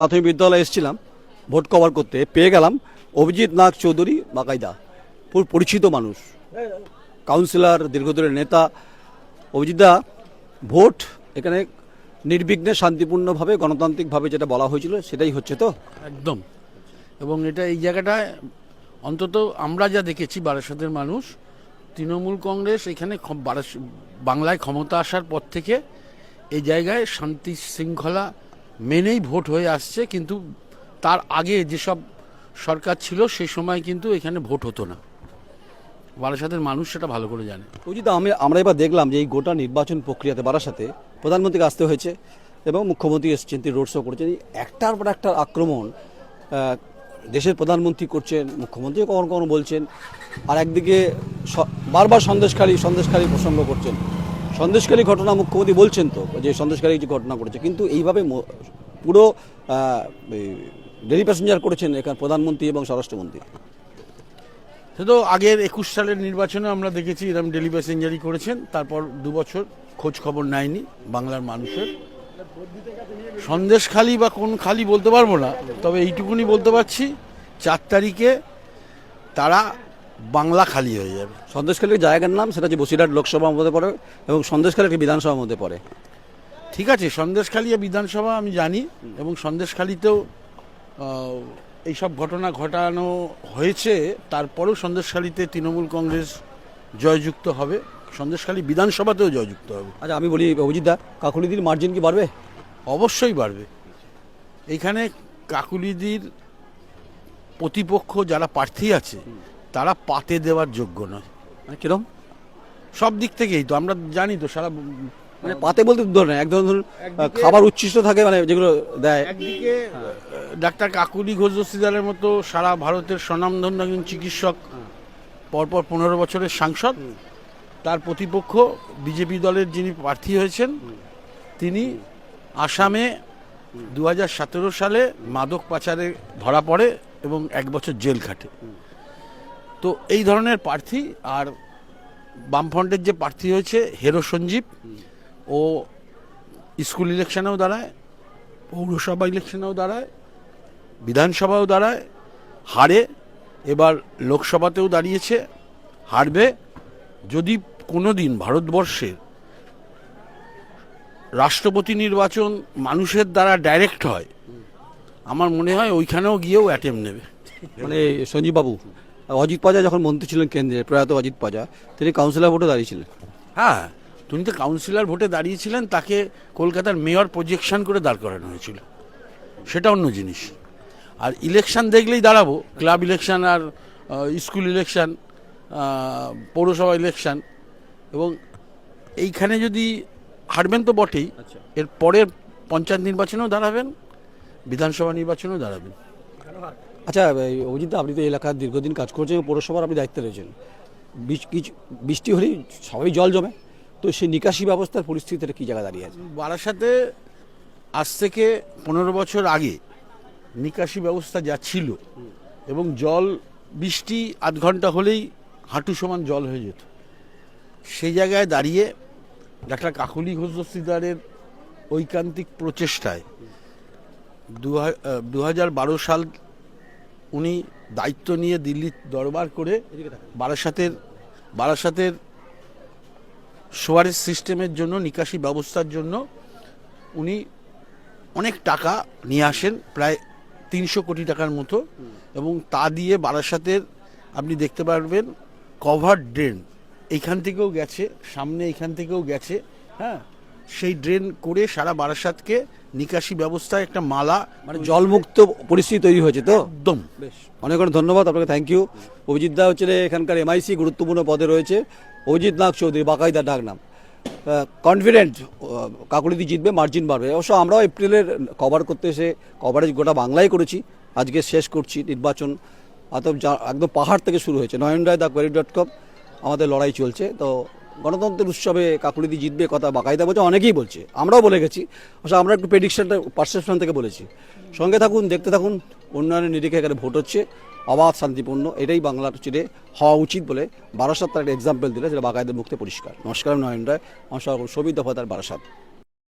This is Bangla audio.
প্রাথমিক বিদ্যালয়ে এসেছিলাম, ভোট কভার করতে। পেয়ে গেলাম অভিজিৎ নাগ চৌধুরী বাকাইদা পুর পরিচিত মানুষ। কাউন্সিলর দীর্ঘদিনের নেতা। অভিজিৎদা ভোট এখানে নির্বিঘ্নে শান্তিপূর্ণভাবে, গণতান্ত্রিকভাবে যেটা বলা হয়েছিল, সেটাই হচ্ছে তো? একদম। এবং এটা এই জায়গাটায় অন্তত আমরা যা দেখেছি, বারাসাতের মানুষ, তৃণমূল কংগ্রেস এখানে বাংলায় ক্ষমতা আসার পর থেকে এই জায়গায় শান্তি শৃঙ্খলা মেনেই ভোট হয়ে আসছে, কিন্তু তার আগে যেসব সরকার ছিল সেই সময় কিন্তু এখানে ভোট হতো না। বারাসাতের মানুষ সেটা ভালো করে জানে। অভিজিৎদা আমি, আমরা এবার দেখলাম যে এই গোটা নির্বাচন প্রক্রিয়াতে বারাসাতে প্রধানমন্ত্রীকে আসতে হয়েছে এবং মুখ্যমন্ত্রী এসেছেন, তিনি রোড শো করেছেন। একটার পর একটা আক্রমণ দেশের প্রধানমন্ত্রী করছেন মুখ্যমন্ত্রী কখনো কখনো বলছেন, আর একদিকে বারবার সন্দেশকারী সন্দেশকারী প্রসঙ্গ করছেন। সন্দেশখালী ঘটনা মুখ্যমন্ত্রী বলছেন তো, যে সন্দেশকারী যে ঘটনা করেছে কিন্তু এইভাবে পুরো ডেলি প্যাসেঞ্জার করেছেন এখানে প্রধানমন্ত্রী এবং স্বরাষ্ট্রমন্ত্রী। সে তো আগের একুশ সালের নির্বাচনে আমরা দেখেছি এরকম ডেলি প্যাসেঞ্জারি করেছেন, তারপর দু বছর খোঁজ খবর নেয়নি বাংলার মানুষের। সন্দেশখালি বা কোন খালি বলতে পারব না, তবে এইটুকুনি বলতে পারছি, চার তারিখে তারা বাংলা খালি হয়ে যাবে। সন্দেশখালীর জায়গার নাম সেটা হচ্ছে বসিরহাট লোকসভার মধ্যে পড়ে এবং সন্দেশখালী একটি বিধানসভার মধ্যে পড়ে। ঠিক আছে সন্দেশখালী বিধানসভা আমি জানি এবং সন্দেশখালীতেও এইসব ঘটনা ঘটানো হয়েছে তারপরেও সন্দেশখালীতে তৃণমূল কংগ্রেস জয়যুক্ত হবে। সন্দেশখালী বিধানসভাতেও জয়যুক্ত হবে। আচ্ছা আমি বলি অভিজিৎদা কাকুলিদির মার্জিন কি বাড়বে? অবশ্যই বাড়বে। এইখানে কাকুলিদির প্রতিপক্ষ যারা প্রার্থী আছে তারা পাতে দেওয়ার যোগ্য নয়। মানে কিরম? সব দিক থেকেই তো আমরা জানি তো সারা মানে পাতে বলতে দু ধরনের এক ধরনের একদিকে- খাবার উচ্ছিষ্ট থাকে মানে যেগুলো দেয়। একদিকে ডাক্তার কাকুলি ঘোষ দস্তিদারের মতো সারা ভারতের স্বনামধন্য একজন চিকিৎসক পরপর পনেরো বছরের সাংসদ তার প্রতিপক্ষ বিজেপি দলের যিনি প্রার্থী হয়েছেন তিনি আসামে দু হাজার সতেরো সালে মাদক পাচারে ধরা পড়ে এবং এক বছর জেল খাটে। তো এই ধরনের প্রার্থী আর বামফ্রন্টের যে প্রার্থী হয়েছে হেরো সঞ্জীব, ও স্কুল ইলেকশনেও দাঁড়ায়, পৌরসভা ইলেকশনেও দাঁড়ায়, বিধানসভাও দাঁড়ায়, হারে, এবার লোকসভাতেও দাঁড়িয়েছে, হারবে। যদি কোনো দিন ভারতবর্ষের রাষ্ট্রপতি নির্বাচন মানুষের দ্বারা ডাইরেক্ট হয়, আমার মনে হয় ওইখানেও গিয়েও অ্যাটেম্প নেবে। মানে সঞ্জীব বাবু অজিত পাজা যখন মন্ত্রী ছিলেন কেন্দ্রে প্রয়াত অজিত পাজা তিনি কাউন্সিলর ভোটে দাঁড়িয়েছিলেন। হ্যাঁ তিনি তো কাউন্সিলর ভোটে দাঁড়িয়েছিলেন তাকে কলকাতার মেয়র প্রজেকশন করে দাঁড় করানো হয়েছিল। সেটা অন্য জিনিস। আর ইলেকশন দেখলেই দাঁড়াবো ক্লাব ইলেকশন আর স্কুল ইলেকশন পৌরসভা ইলেকশন এবং এইখানে যদি হারবেন তো বটেই এর পরের পঞ্চায়েত নির্বাচনেও দাঁড়াবেন বিধানসভা নির্বাচনেও দাঁড়াবেন। আচ্ছা অভিজিৎ আপনি তো এলাকার দীর্ঘদিন কাজ করছেন পৌরসভার আপনি দায়িত্বে রয়েছেন। কিছু, বৃষ্টি হলেই সবাই জল জমে। তো সেই নিকাশি ব্যবস্থার পরিস্থিতিটা কী জায়গায় দাঁড়িয়ে আছে? বারাসাতে আজ থেকে পনেরো বছর আগে নিকাশি ব্যবস্থা যা ছিল এবং জল, বৃষ্টি আধ ঘণ্টা হলেই হাঁটু সমান জল হয়ে যেত। সেই জায়গায় দাঁড়িয়ে ডাক্তার কাকুলি ঘোষ ঐকান্তিক প্রচেষ্টায় দু হাজার বারো সাল উনি দায়িত্ব নিয়ে দিল্লির দরবার করে বারাসাতের বারাসাতের সোয়ারেজ সিস্টেমের জন্য নিকাশি ব্যবস্থার জন্য উনি অনেক টাকা নিয়ে আসেন প্রায় তিনশো কোটি টাকার মতো। এবং তা দিয়ে বারাসাতের আপনি দেখতে পারবেন কভার ড্রেন এইখান থেকেও গেছে সামনে এইখান থেকেও গেছে হ্যাঁ? সেই ড্রেন করে সারা বারাসাতকে নিকাশি ব্যবস্থায় একটা মালা মানে জলমুক্ত পরিস্থিতি তৈরি হয়েছে তো? একদম। বেশ। অনেক অনেক ধন্যবাদ আপনাকে থ্যাংক ইউ অভিজিৎ দা হচ্ছে এখানকার এমআইসি গুরুত্বপূর্ণ পদে রয়েছে। অভিজিৎ নাগ চৌধুরী বাকাইদার ডাক নাম। কনফিডেন্ট কাকুলিদি জিতবে মার্জিন বাড়বে। অবশ্য আমরাও এপ্রিলের কভার করতে এসে কভারেজ গোটা বাংলায় করেছি। আজকে শেষ করছি নির্বাচন। যা- একদম পাহাড় থেকে শুরু হয়েছে। Nayan Roy the quarry dot com আমাদের লড়াই চলছে। তো গণতন্ত্রের উৎসবে কাকুলিদি জিতবে কথা বাকায়দা বলছে, অনেকেই বলছে। আমরাও বলে গেছি। অবশ্য আমরা একটু প্রেডিকশনটা পারসেপশন থেকে বলেছি। সঙ্গে থাকুন, দেখতে থাকুন, উন্নয়নের নিরিখে এখানে ভোট হচ্ছে। অবাধ, শান্তিপূর্ণ, এটাই বাংলার চিরে হওয়া উচিত বলে বারাসাত তার একটা এক্সাম্পল দিলে, যেটা বাকায়দের মুক্তি পরিষ্কার। নমস্কার নয়ন রায় আমার সবই দফাদার বারাসাত।